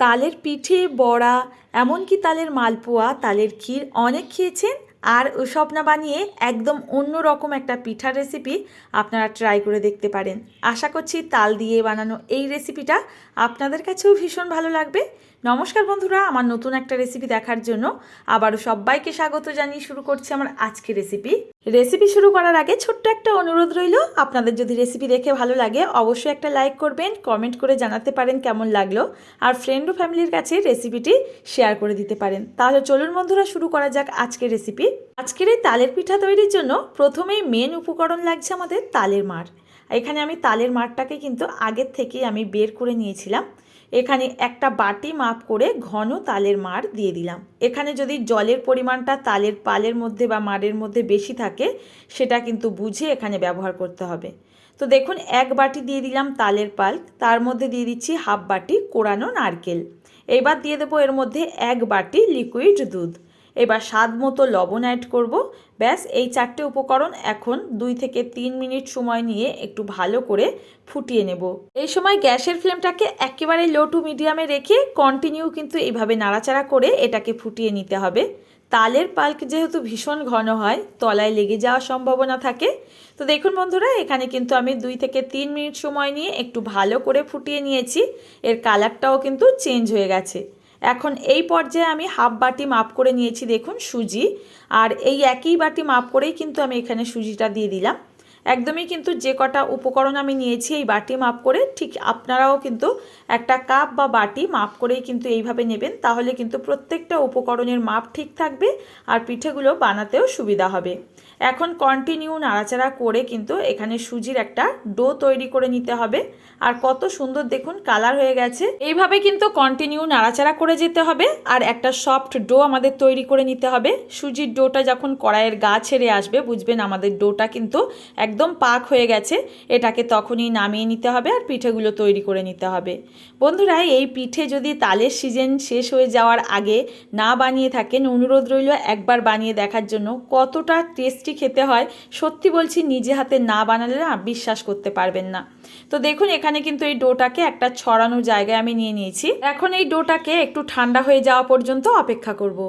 তালের পিঠে, বড়া, এমনকি তালের মালপোয়া, তালের ক্ষীর অনেক খেয়েছেন। আর স্বপ্না বানিয়ে একদম অন্য রকম একটা পিঠার রেসিপি আপনারা ট্রাই করে দেখতে পারেন। আশা করছি তাল দিয়ে বানানো এই রেসিপিটা আপনাদের কাছেও ভীষণ ভালো লাগবে। নমস্কার বন্ধুরা, আমার নতুন একটা রেসিপি দেখার জন্য আবারও সবাইকে স্বাগত জানিয়ে শুরু করছি আমার আজকে রেসিপি রেসিপি শুরু করার আগে ছোট্ট একটা অনুরোধ রইল, আপনাদের যদি রেসিপি দেখে ভালো লাগে, অবশ্যই একটা লাইক করবেন কমেন্ট করে জানাতে পারেন কেমন লাগল, আর ফ্রেন্ড ও ফ্যামিলির কাছে রেসিপিটি শেয়ার করে দিতে পারেন। তাহলে চলুন বন্ধুরা, শুরু করা যাক আজকের রেসিপি আজকের এই তালের পিঠা তৈরির জন্য প্রথমেই মেন উপকরণ লাগছে আমাদের তালের মার এখানে আমি তালের মারটাকে কিন্তু আগের থেকেই আমি বের করে নিয়েছিলাম। এখানে একটা বাটি মাপ করে ঘন তালের মার দিয়ে দিলাম। এখানে যদি জলের পরিমাণটা তালের পালের মধ্যে বা মারের মধ্যে বেশি থাকে, সেটা কিন্তু বুঝে এখানে ব্যবহার করতে হবে। তো দেখুন, এক বাটি দিয়ে দিলাম তালের পাল, তার মধ্যে দিয়ে দিচ্ছি হাফ বাটি কোরানো নারকেল। এবার দিয়ে দেবো এর মধ্যে এক বাটি লিকুইড দুধ। এবার স্বাদ মতো লবণ অ্যাড করব। ব্যাস, এই চারটে উপকরণ এখন দুই থেকে তিন মিনিট সময় নিয়ে একটু ভালো করে ফুটিয়ে নেব। এই সময় গ্যাসের ফ্লেমটাকে একেবারে লো টু মিডিয়ামে রেখে কন্টিনিউ কিন্তু এইভাবে নাড়াচাড়া করে এটাকে ফুটিয়ে নিতে হবে। তালের পাল্ক যেহেতু ভীষণ ঘন হয়, তলায় লেগে যাওয়ার সম্ভাবনা থাকে। তো দেখুন বন্ধুরা, এখানে কিন্তু আমি দুই থেকে তিন মিনিট সময় নিয়ে একটু ভালো করে ফুটিয়ে নিয়েছি। এর কালারটাও কিন্তু চেঞ্জ হয়ে গেছে। এখন এই পর্যায়ে আমি হাফ বাটি মাপ করে নিয়েছি, দেখুন, সুজি। আর এই একই বাটি মাপ করেই কিন্তু আমি এখানে সুজিটা দিয়ে দিলাম। একদমই কিন্তু যে কটা উপকরণ আমি নিয়েছি এই বাটি মাপ করে, ঠিক আপনারাও কিন্তু একটা কাপ বা বাটি মাপ করেই কিন্তু এইভাবে নেবেন, তাহলে কিন্তু প্রত্যেকটা উপকরণের মাপ ঠিক থাকবে আর পিঠেগুলো বানাতেও সুবিধা হবে। এখন কন্টিনিউ নাড়াচাড়া করে কিন্তু এখানে সুজির একটা ডো তৈরি করে নিতে হবে। আর কত সুন্দর দেখুন, কালার হয়ে গেছে। এইভাবে কিন্তু কন্টিনিউ নাড়াচাড়া করে যেতে হবে আর একটা সফট ডো আমাদের তৈরি করে নিতে হবে। সুজির ডোটা যখন কড়াইয়ের গা ছেড়ে আসবে, বুঝবেন আমাদের ডোটা কিন্তু একদম পাক হয়ে গেছে, এটাকে তখনই নামিয়ে নিতে হবে আর পিঠেগুলো তৈরি করে নিতে হবে। বন্ধুরা, এই পিঠে যদি তালের সিজন শেষ হয়ে যাওয়ার আগে না বানিয়ে থাকেন, অনুরোধ রইল একবার বানিয়ে দেখার জন্য। কতটা টেস্টি খেতে হয়, সত্যি বলছি, নিজে হাতে না বানালে না বিশ্বাস করতে পারবেন না। তো দেখুন, এখানে কিন্তু এই ডোটাকে একটা ছড়ানো জায়গায় আমি নিয়ে নিয়েছি। এখন এই ডোটাকে একটু ঠান্ডা হয়ে যাওয়া পর্যন্ত অপেক্ষা করব।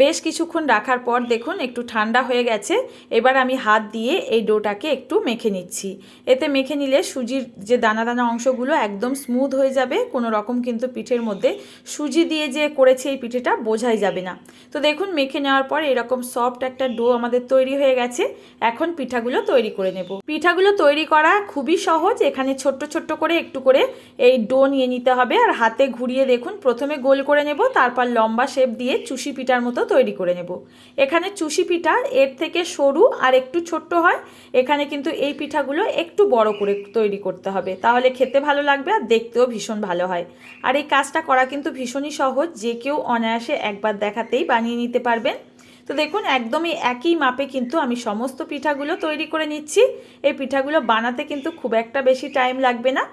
বেশ কিছুক্ষণ রাখার পর দেখুন, একটু ঠান্ডা হয়ে গেছে। এবার আমি হাত দিয়ে এই ডোটাকে একটু মেখে নিচ্ছি। এতে মেখে নিলে সুজির যে দানা দানা অংশগুলো একদম স্মুথ হয়ে যাবে, কোনো রকম কিন্তু পিঠের মধ্যে সুজি দিয়ে যে করেছে এই পিঠেটা বোঝাই যাবে না। তো দেখুন, মেখে নেওয়ার পর এরকম সফট একটা ডো আমাদের তৈরি হয়ে গেছে। এখন পিঠাগুলো তৈরি করে নেব। পিঠাগুলো তৈরি করা খুবই সহজ। এখানে ছোট্ট ছোট্ট করে একটু করে এই ডো নিয়ে নিতে হবে। আর হাতে ঘুরিয়ে দেখুন, প্রথমে গোল করে নেব, তারপর লম্বা শেপ দিয়ে চুষি পিঠার মতো তৈরি করে নেব। এখানে চুষি পিঠা এর থেকে সরু আর একটু ছোট্ট হয়, এখানে কিন্তু এই পিঠাগুলো একটু বড় করে তৈরি করতে হবে। তাহলে খেতে ভালো লাগবে আর দেখতেও ভীষণ ভালো হয়। আর এই কাজটা করা কিন্তু ভীষণই সহজ, যে কেউ অনায়াসে একবার দেখাতেই বানিয়ে নিতে পারবেন। তো দেখুন, একদমই একই মাপে কিন্তু আমি সমস্ত পিঠাগুলো তৈরি করে নিচ্ছি। এই পিঠাগুলো বানাতে কিন্তু খুব একটা বেশি টাইম লাগবে না।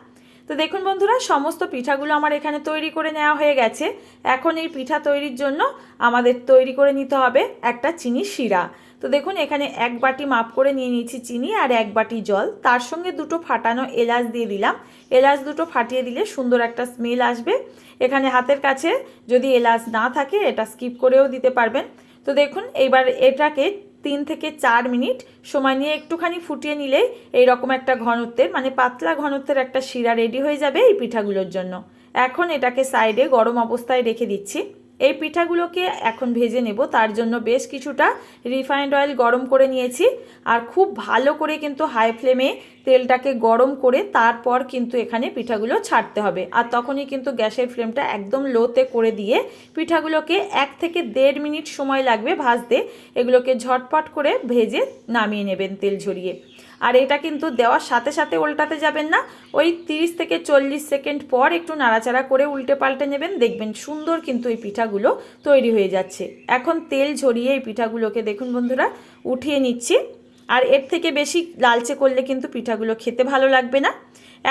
তো দেখুন বন্ধুরা, সমস্ত পিঠাগুলো আমার এখানে তৈরি করে নেওয়া হয়ে গেছে। এখন এই পিঠা তৈরির জন্য আমাদের তৈরি করে নিতে হবে একটা চিনি শিরা। তো দেখুন, এখানে এক বাটি মাপ করে নিয়ে নিয়েছি চিনি আর এক বাটি জল। তার সঙ্গে দুটো ফাটানো এলাচ দিয়ে দিলাম। এলাচ দুটো ফাটিয়ে দিলে সুন্দর একটা স্মেল আসবে। এখানে হাতের কাছে যদি এলাচ না থাকে, এটা স্কিপ করেও দিতে পারবেন। তো দেখুন, এবার এটাকে তিন থেকে চার মিনিট সময় নিয়ে একটুখানি ফুটিয়ে নিলে এই রকম একটা ঘনত্বের মানে পাতলা ঘনত্বের একটা শিরা রেডি হয়ে যাবে এই পিঠাগুলোর জন্য। এখন এটাকে সাইডে গরম অবস্থায় রেখে দিচ্ছি। এই পিঠাগুলোকে এখন ভেজে নেব। তার জন্য বেশ কিছুটা রিফাইন্ড অয়েল গরম করে নিয়েছি। আর খুব ভালো করে কিন্তু হাই ফ্লেমে তেলটাকে গরম করে তারপর কিন্তু এখানে পিঠাগুলো ছাড়তে হবে। আর তখনই কিন্তু গ্যাসের ফ্লেমটা একদম লোতে করে দিয়ে পিঠাগুলোকে এক থেকে দেড় মিনিট সময় লাগবে ভাজতে। এগুলোকে ঝটপট করে ভেজে নামিয়ে নেবেন তেল ঝরিয়ে। আর এটা কিন্তু দেওয়ার সাথে সাথে উল্টাতে যাবেন না। ওই 30 থেকে চল্লিশ সেকেন্ড পর একটু নাড়াচাড়া করে উল্টে পাল্টে নেবেন। দেখবেন সুন্দর কিন্তু এই পিঠাগুলো তৈরি হয়ে যাচ্ছে। এখন তেল ঝরিয়ে এই পিঠাগুলোকে দেখুন বন্ধুরা, উঠিয়ে নিচ্ছি। আর এর থেকে বেশি লালচে করলে কিন্তু পিঠাগুলো খেতে ভালো লাগবে না।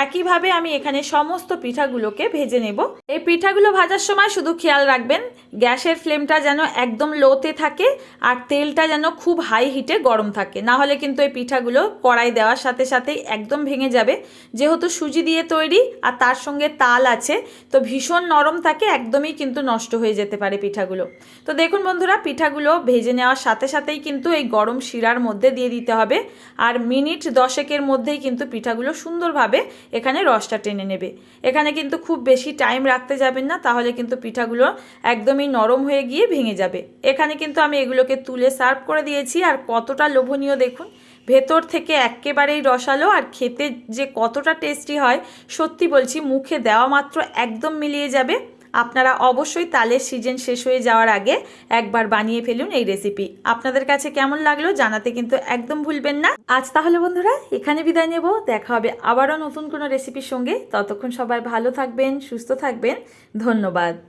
একইভাবে আমি এখানে সমস্ত পিঠাগুলোকে ভেজে নেব। এই পিঠাগুলো ভাজার সময় শুধু খেয়াল রাখবেন, গ্যাসের ফ্লেমটা যেন একদম লোতে থাকে আর তেলটা যেন খুব হাই হিটে গরম থাকে। না হলে কিন্তু এই পিঠাগুলো কড়াই দেওয়ার সাথে সাথেই একদম ভেঙে যাবে। যেহেতু সুজি দিয়ে তৈরি আর তার সঙ্গে তাল আছে, তো ভীষণ নরম থাকে, একদমই কিন্তু নষ্ট হয়ে যেতে পারে পিঠাগুলো। তো দেখুন বন্ধুরা, পিঠাগুলো ভেজে নেওয়ার সাথে সাথেই কিন্তু এই গরম শিরার মধ্যে দিয়ে দিতে হবে। আর মিনিট দশেকের মধ্যেই কিন্তু পিঠাগুলো সুন্দরভাবে এখানে রসটা টেনে নেবে। এখানে কিন্তু খুব বেশি টাইম রাখতে যাবেন না, তাহলে কিন্তু পিঠাগুলো একদমই নরম হয়ে গিয়ে ভেঙে যাবে। এখানে কিন্তু আমি এগুলোকে তুলে সার্ভ করে দিয়েছি, আর কতটা লোভনীয় দেখুন, ভেতর থেকে একেবারেই রসালো, আর খেতে যে কতটা টেস্টি হয়, সত্যি বলছি, মুখে দেওয়া মাত্র একদম মিলিয়ে যাবে। আপনারা অবশ্যই তালের সিজন শেষ হয়ে যাওয়ার আগে একবার বানিয়ে ফেলুন এই রেসিপি আপনাদের কাছে কেমন লাগল জানাতে কিন্তু একদম ভুলবেন না। আজ তাহলে বন্ধুরা, এখানে বিদায় নেব। দেখা হবে আবারও নতুন কোনো রেসিপির সঙ্গে। ততক্ষণ সবাই ভালো থাকবেন, সুস্থ থাকবেন। ধন্যবাদ।